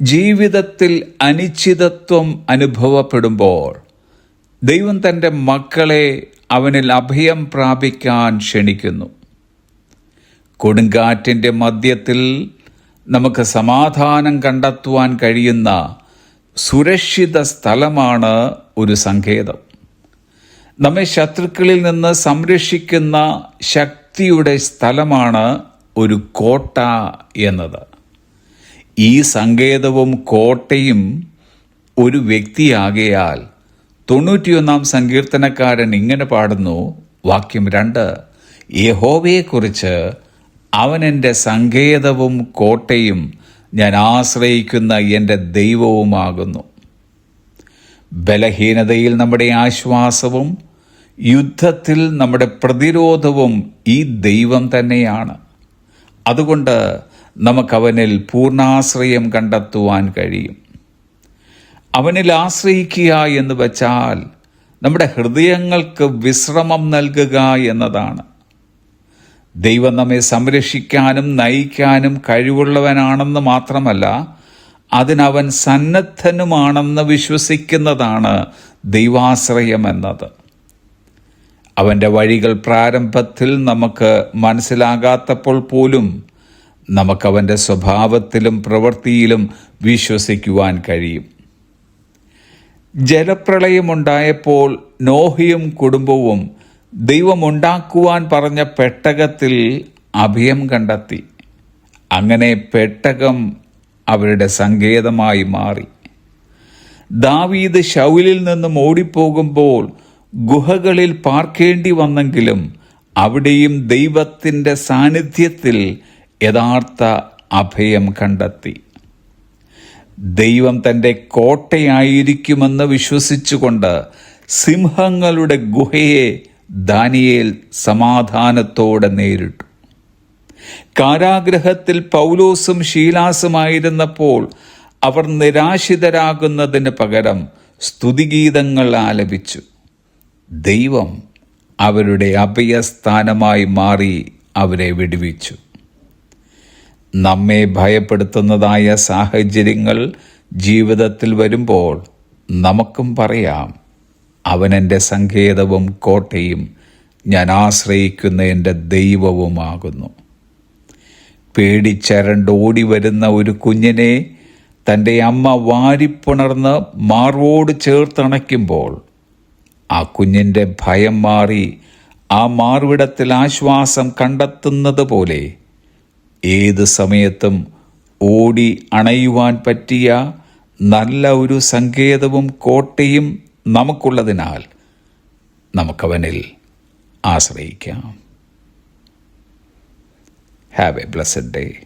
ജീവിതത്തിൽ അനിശ്ചിതത്വം അനുഭവപ്പെടുമ്പോൾ ദൈവം തന്റെ മക്കളെ അവനിൽ അഭയം പ്രാപിക്കാൻ ക്ഷണിക്കുന്നു. കൊടുങ്കാറ്റിന്റെ മധ്യത്തിൽ നമുക്ക് സമാധാനം കണ്ടെത്തുവാൻ കഴിയുന്ന സുരക്ഷിത സ്ഥലമാണ് ഒരു സങ്കേതം. നമ്മെ ശത്രുക്കളിൽ നിന്ന് സംരക്ഷിക്കുന്ന ശക്തിയുടെ സ്ഥലമാണ് ഒരു കോട്ട എന്നത്. ഈ സങ്കേതവും കോട്ടയും ഒരു വ്യക്തിയാകയാൽ തൊണ്ണൂറ്റിയൊന്നാം സങ്കീർത്തനക്കാരൻ ഇങ്ങനെ പാടുന്നു വാക്യം രണ്ട് യഹോവയെക്കുറിച്ച് അവൻ എന്റെ സങ്കേതവും കോട്ടയും ഞാൻ ആശ്രയിക്കുന്ന എന്റെ ദൈവവുമാകുന്നു. ബലഹീനതയിൽ നമ്മുടെ ആശ്വാസവും യുദ്ധത്തിൽ നമ്മുടെ പ്രതിരോധവും ഈ ദൈവം തന്നെയാണ്. അതുകൊണ്ട് നമുക്കവനിൽ പൂർണാശ്രയം കണ്ടെത്തുവാൻ കഴിയും. അവനിൽ ആശ്രയിക്കുക എന്ന് വച്ചാൽ നമ്മുടെ ഹൃദയങ്ങൾക്ക് വിശ്രമം നൽകുക എന്നതാണ്. ദൈവം നമ്മെ സംരക്ഷിക്കാനും നയിക്കാനും കഴിവുള്ളവനാണെന്ന് മാത്രമല്ല അതിനവൻ സന്നദ്ധനുമാണെന്ന് വിശ്വസിക്കുന്നതാണ് ദൈവാശ്രയം എന്നത്. അവന്റെ വഴികൾ പ്രാരംഭത്തിൽ നമുക്ക് മനസ്സിലാകാത്തപ്പോൾ പോലും നമുക്കവന്റെ സ്വഭാവത്തിലും പ്രവൃത്തിയിലും വിശ്വസിക്കുവാൻ കഴിയും. ജലപ്രളയമുണ്ടായപ്പോൾ നോഹിയും കുടുംബവും ദൈവമുണ്ടാക്കുവാൻ പറഞ്ഞ പെട്ടകത്തിൽ അഭയം കണ്ടെത്തി. അങ്ങനെ പെട്ടകം അവരുടെ സങ്കേതമായി മാറി. ദാവീദ് ശൗലിൽ നിന്നും ഓടിപ്പോകുമ്പോൾ ഗുഹകളിൽ പാർക്കേണ്ടി വന്നെങ്കിലും അവിടെയും ദൈവത്തിന്റെ സാന്നിധ്യത്തിൽ യഥാർത്ഥ അഭയം കണ്ടെത്തി. ദൈവം തന്റെ കോട്ടയായിരിക്കുമെന്ന് വിശ്വസിച്ചുകൊണ്ട് സിംഹങ്ങളുടെ ഗുഹയെ ദാനിയേൽ സമാധാനത്തോടെ നേരിട്ടു. കാരാഗ്രഹത്തിൽ പൗലോസും ശീലാസുമായിരുന്നപ്പോൾ അവർ നിരാശിതരാകുന്നതിന് പകരം സ്തുതിഗീതങ്ങൾ ആലപിച്ചു. ദൈവം അവരുടെ അഭയസ്ഥാനമായി മാറി അവരെ വിടുവിച്ചു. നമ്മെ ഭയപ്പെടുത്തുന്നതായ സാഹചര്യങ്ങൾ ജീവിതത്തിൽ വരുമ്പോൾ നമുക്കും പറയാം അവൻ എന്റെ സങ്കേതവും കോട്ടയും ഞാൻ ആശ്രയിക്കുന്ന എന്റെ ദൈവവുമാകുന്നു. പേടിച്ചരണ്ടോടി വരുന്ന ഒരു കുഞ്ഞിനെ തന്റെ അമ്മ വാരിപ്പുണർന്ന് മാർവോട് ചേർത്തണയ്ക്കുമ്പോൾ ആ കുഞ്ഞിന്റെ ഭയം മാറി ആ മാർവിടത്തിൽ ആശ്വാസം കണ്ടെത്തുന്നത് പോലെ ഏത് സമയത്തും ഓടി അണയുവാൻ പറ്റിയ നല്ല ഒരു സങ്കേതവും കോട്ടയും നമുക്കുള്ളതിനാൽ നമുക്കവനിൽ ആശ്രയിക്കാം. Have a blessed day